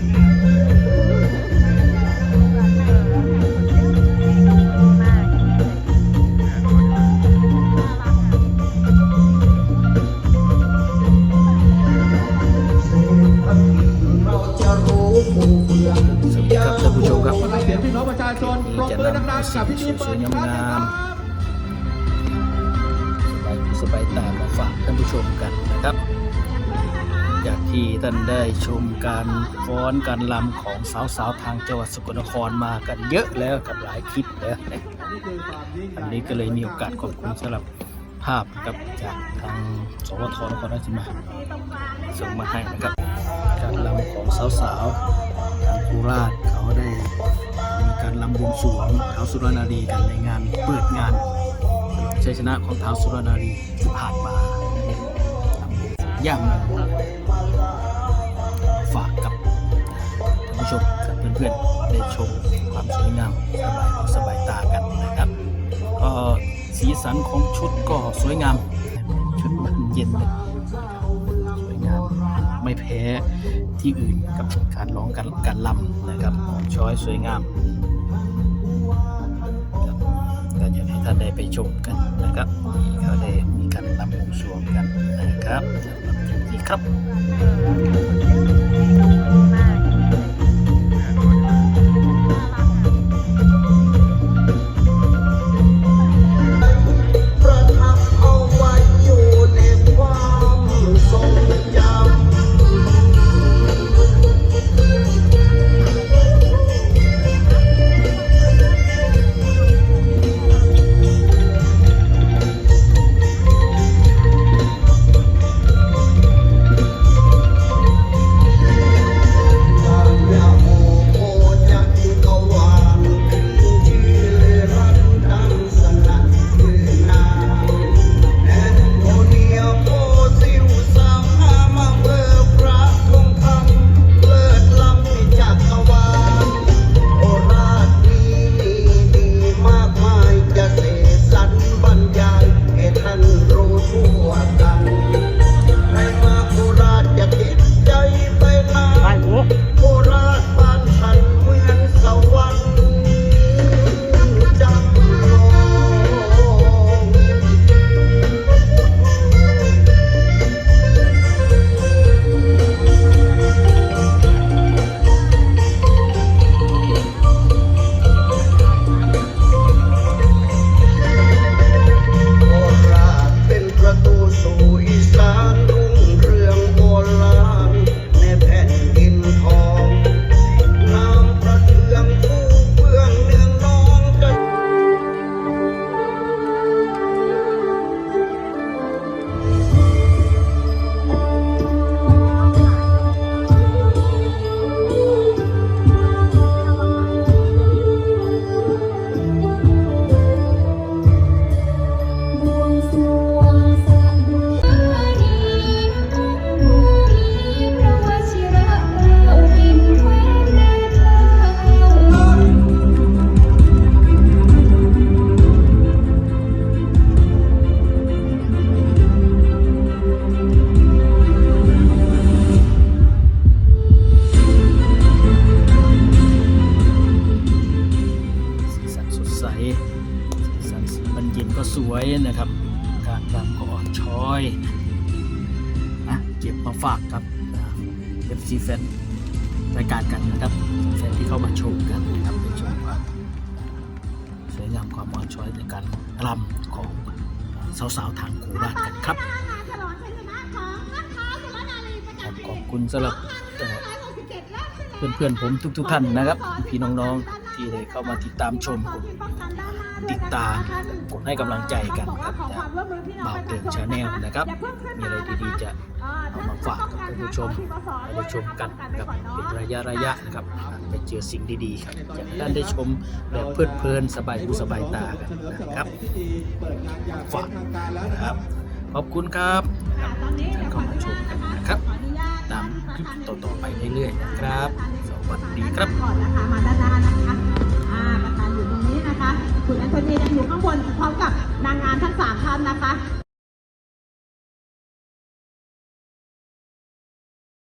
สวัสดีครับท่านผู้ชมครับเสียงพี่น้องประชาชนปรบมือดังๆกับพิธีเปิดงานนะครับสบายหูสบายตามาฝากท่านผู้ชมกันนะครับจาก ที่ท่านได้ชมการฟ้อนการลำของสาวๆทางจังหวัดสกลนครมากันเยอะแล้วกับหลายคลิปแล้วอันนี้ก็เลยมีโอกาสขอบคุณสำหรับภาพนะครับจากทางสวทนครราชสีมาส่งมาให้นะครับ การลำของสาวๆทางโคราชเขาได้มีการลำบวงสรวงเท้าวสุรนารีกันในงานเปิดงานชัยชนะของเท้าวสุรนารีที่ผ่านมาย่าง ฝากกับท่านผู้ชมกับเพื่อนๆได้ชมความสวยงามสบายสบายตากันนะครับก็สีสันของชุดก็สวยงาม ชุดมันเย็นเลยสวยงามไม่แพ้ที่อื่นกับการร้องการการลำนะครับช้อยสวยงามากให้ท่านได้ไปชมกันนะครับนี่เขาได้มีการนำบวงสวงกันนะครับสำหรับคลิปนี้ครับ ก็สวยนะครับ การรำก็อ่อนช้อยนะเก็บมาฝากกับเอฟซีแฟนรายการกันนะครับแฟนที่เข้ามาชมกันนะครับได้ชมความสวยงามความอ่อนช้อยในการรำของสาวๆทางโคราชกันครับขอบคุณสำหรับเอ่อเพื่อนๆผมทุกๆท่านนะครับ พี่น้องๆ ที่ได้เข้ามาติดตามชมกดติดตามกดให้กำลังใจกันครับจากบ่าวเติร์ชาแนลนะครับ มีอะไรดีๆจะเอามาฝากกับท่านผู้ชมให้ได้ชมกันกับเป็นระยะระยะๆนะครับไปเจอสิ่งดีๆครับจากท่านได้ชมแบบเพลิดเพลินสบายหูสบายตากันนะครับฝากนะครับขอบคุณครับครับท่านเข้ามาชมกันนะครับ ตามคลิปต่อๆไปเรื่อยๆนะครับ สวัสดีครับ อยู่ข้างบนพร้อมกับนางงามทั้งสามท่านนะคะ